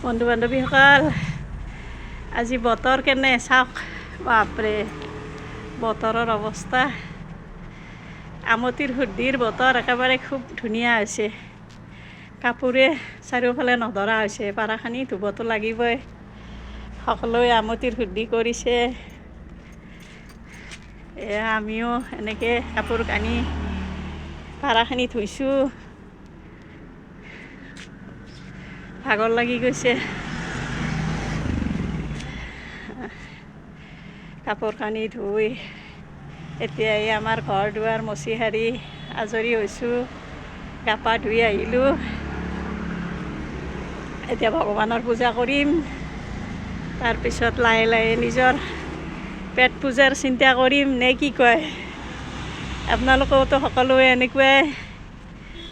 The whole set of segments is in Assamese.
বন্ধু বান্ধৱীসকল আজি বতৰ কেনে চাওক? বাপৰে, বতৰৰ অৱস্থা। আমতিৰ শুদ্ধিৰ বতৰ একেবাৰে খুব ধুনীয়া হৈছে। কাপোৰে চাৰিওফালে নধৰা হৈছে, পাৰাখিনি ধুবতো লাগিবই। সকলোৱে আমতিৰ শুদ্ধি কৰিছে। এয়া আমিও এনেকৈ কাপোৰ কানি, পাৰাখিনি ধুইছোঁ। ভাগৰ লাগি গৈছে। কাপোৰ কানি ধুই এতিয়া এই আমাৰ ঘৰ দুৱাৰ মচি সাৰি আজৰি হৈছোঁ গা পা ধুই আহিলোঁ। এতিয়া ভগৱানৰ পূজা কৰিম। তাৰপিছত লাহে লাহে নিজৰ পেট পূজাৰ চিন্তা কৰিম নে কি কয়? আপোনালোকেওতো সকলোৱে এনেকুৱাই।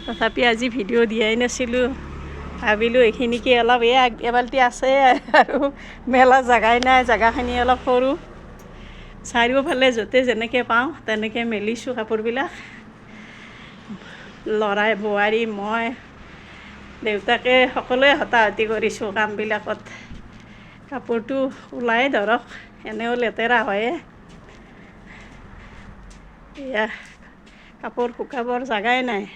তথাপি আজি ভিডিঅ' দিয়াই নাছিলোঁ। ভাবিলোঁ এইখিনিকে অলপ এই এবাল্টি আছে আৰু মেলা জেগাই নাই জেগাখিনি অলপ সৰু। চাৰিওফালে য'তে যেনেকৈ পাওঁ তেনেকৈ মেলিছোঁ কাপোৰবিলাক। ল'ৰাই বোৱাৰী মই দেউতাকে সকলোৱে হতাহতি কৰিছোঁ কামবিলাকত। কাপোৰটো ওলাই ধৰক এনেও লেতেৰা হয়ে। এয়া কাপোৰ শুকাবৰ জেগাই নাই।